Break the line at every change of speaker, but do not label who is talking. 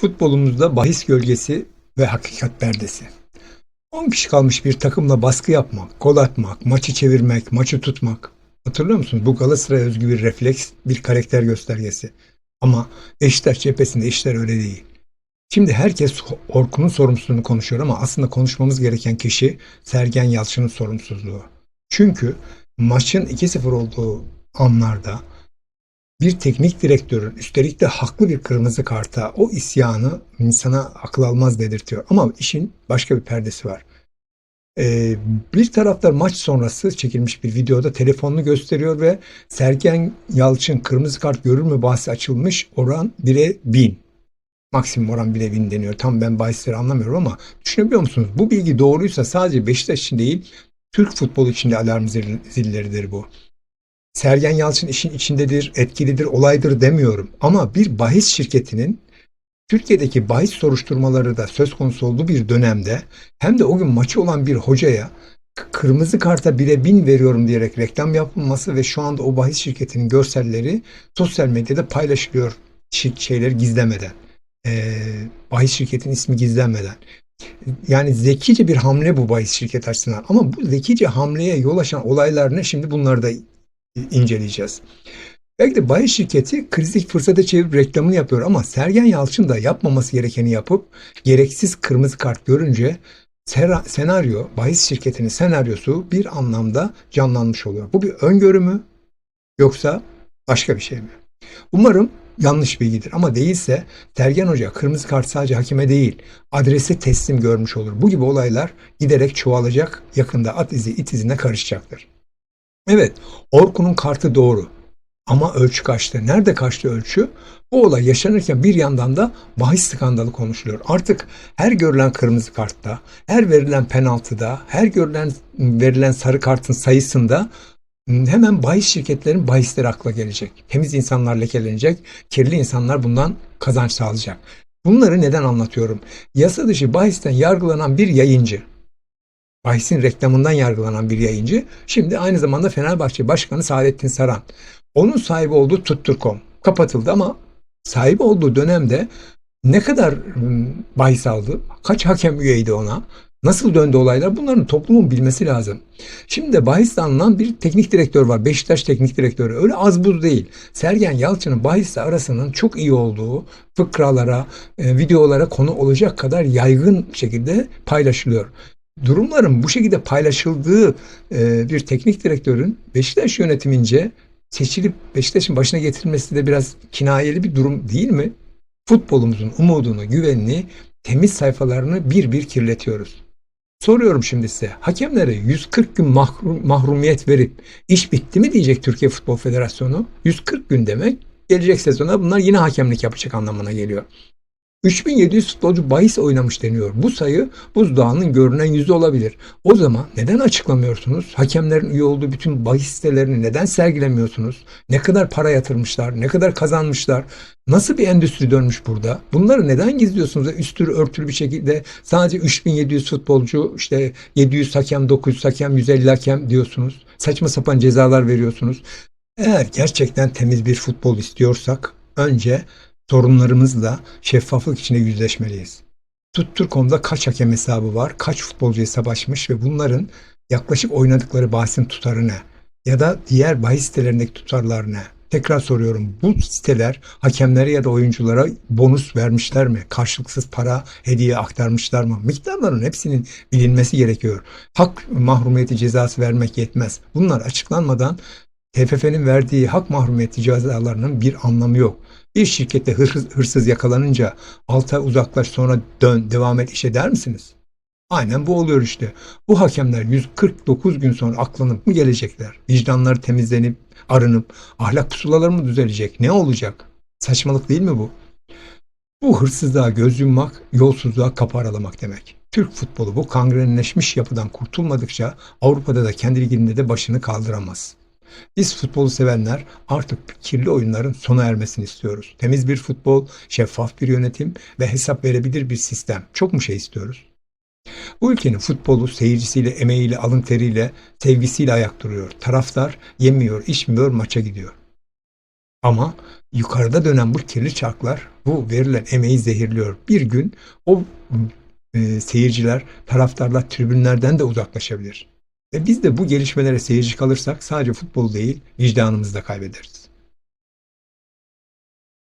Futbolumuzda bahis gölgesi ve hakikat perdesi. 10 kişi kalmış bir takımla baskı yapmak, gol atmak, maçı çevirmek, maçı tutmak. Hatırlıyor musunuz? Bu Galatasaray'a özgü bir refleks, bir karakter göstergesi. Ama Beşiktaş cephesinde işler öyle değil. Şimdi herkes Orkun'un sorumsuzluğunu konuşuyor ama aslında konuşmamız gereken kişi Sergen Yalçın'ın sorumsuzluğu. Çünkü maçın 2-0 olduğu anlarda bir teknik direktörün üstelik de haklı bir kırmızı karta o isyanı insana akıl almaz dedirtiyor. Ama işin başka bir perdesi var. Ee, bir taraftar maç sonrası çekilmiş bir videoda telefonunu gösteriyor ve Sergen Yalçın kırmızı kart görür mü bahsi açılmış oran 1'e 1000. Maksimum oran 1'e 1000 deniyor. Tam ben bahisleri anlamıyorum ama düşünebiliyor musunuz? Bu bilgi doğruysa sadece Beşiktaş için değil Türk futbolu için de alarm zil- zilleridir bu. Sergen Yalçın işin içindedir, etkilidir, olaydır demiyorum. Ama bir bahis şirketinin Türkiye'deki bahis soruşturmaları da söz konusu olduğu bir dönemde hem de o gün maçı olan bir hocaya kırmızı karta bire bin veriyorum diyerek reklam yapılması ve şu anda o bahis şirketinin görselleri sosyal medyada paylaşılıyor şeyleri gizlemeden. Ee, bahis şirketin ismi gizlenmeden. Yani zekice bir hamle bu bahis şirket açısından. Ama bu zekice hamleye yol açan olaylar ne? Şimdi bunları da inceleyeceğiz. Belki de bahis şirketi krizik fırsata çevirip reklamını yapıyor ama Sergen Yalçın da yapmaması gerekeni yapıp gereksiz kırmızı kart görünce senaryo, bahis şirketinin senaryosu bir anlamda canlanmış oluyor. Bu bir öngörü mü yoksa başka bir şey mi? Umarım yanlış bilgidir ama değilse Sergen Hoca kırmızı kart sadece hakeme değil adrese teslim görmüş olur. Bu gibi olaylar giderek çoğalacak yakında at izi it izine karışacaktır. Evet Orkun'un kartı doğru. Ama ölçü kaçtı. Nerede kaçtı ölçü? Bu olay yaşanırken bir yandan da bahis skandalı konuşuluyor. Artık her görülen kırmızı kartta, her verilen penaltıda, her görülen verilen sarı kartın sayısında hemen bahis şirketlerin bahisleri akla gelecek. Temiz insanlar lekelenecek, kirli insanlar bundan kazanç sağlayacak. Bunları neden anlatıyorum? Yasa dışı bahisten yargılanan bir yayıncı, bahisin reklamından yargılanan bir yayıncı, şimdi aynı zamanda Fenerbahçe Başkanı Saadettin Saran. Onun sahibi olduğu Tuttur.com kapatıldı ama sahibi olduğu dönemde ne kadar bahis aldı, kaç hakem üyeydi ona, nasıl döndü olaylar bunların toplumun bilmesi lazım. Şimdi de bahisle anılan bir teknik direktör var. Beşiktaş teknik direktörü. Öyle az buz değil. Sergen Yalçın'ın bahisle arasının çok iyi olduğu fıkralara, videolara konu olacak kadar yaygın şekilde paylaşılıyor. Durumların bu şekilde paylaşıldığı e, bir teknik direktörün Beşiktaş yönetimince seçilip Beşiktaş'ın başına getirilmesi de biraz kinayeli bir durum değil mi? Futbolumuzun umudunu, güvenini, temiz sayfalarını bir bir kirletiyoruz. Soruyorum şimdi size. Hakemlere 140 gün mahrum, mahrumiyet verip iş bitti mi diyecek Türkiye Futbol Federasyonu? 140 gün demek gelecek sezona bunlar yine hakemlik yapacak anlamına geliyor. 3700 futbolcu bahis oynamış deniyor. Bu sayı buzdağının görünen yüzü olabilir. O zaman neden açıklamıyorsunuz? Hakemlerin üye olduğu bütün bahis sitelerini neden sergilemiyorsunuz? Ne kadar para yatırmışlar? Ne kadar kazanmışlar? Nasıl bir endüstri dönmüş burada? Bunları neden gizliyorsunuz? Üstürü örtülü bir şekilde sadece 3700 futbolcu, işte 700 hakem, 900 hakem, 150 hakem diyorsunuz. Saçma sapan cezalar veriyorsunuz. Eğer gerçekten temiz bir futbol istiyorsak önce sorunlarımızla şeffaflık içinde yüzleşmeliyiz. Tuttur.com'da kaç hakem hesabı var, kaç futbolcu hesap açmış ve bunların yaklaşık oynadıkları bahisin tutarı ne? Ya da diğer bahis sitelerindeki tutarlar ne? Tekrar soruyorum bu siteler hakemlere ya da oyunculara bonus vermişler mi? Karşılıksız para hediye aktarmışlar mı? Miktarların hepsinin bilinmesi gerekiyor. Hak mahrumiyeti cezası vermek yetmez. Bunlar açıklanmadan TFF'nin verdiği hak mahrumiyeti cezalarının bir anlamı yok. Bir şirkette hırsız, hırsız yakalanınca 6 ay uzaklaş sonra dön devam et işe der misiniz? Aynen bu oluyor işte. Bu hakemler 149 gün sonra aklanıp mı gelecekler? Vicdanları temizlenip, arınıp, ahlak pusulaları mı düzelecek? Ne olacak? Saçmalık değil mi bu? Bu hırsızlığa göz yummak, yolsuzluğa kapı aralamak demek. Türk futbolu bu kangrenleşmiş yapıdan kurtulmadıkça Avrupa'da da kendi liginde de başını kaldıramaz. Biz futbolu sevenler artık kirli oyunların sona ermesini istiyoruz. Temiz bir futbol, şeffaf bir yönetim ve hesap verebilir bir sistem. Çok mu şey istiyoruz? Bu ülkenin futbolu seyircisiyle, emeğiyle, alın teriyle, sevgisiyle ayak duruyor. Taraftar yemiyor, içmiyor, maça gidiyor. Ama yukarıda dönen bu kirli çarklar bu verilen emeği zehirliyor. Bir gün o e, seyirciler, taraftarlar tribünlerden de uzaklaşabilir. Ve biz de bu gelişmelere seyirci kalırsak sadece futbol değil vicdanımızı da kaybederiz.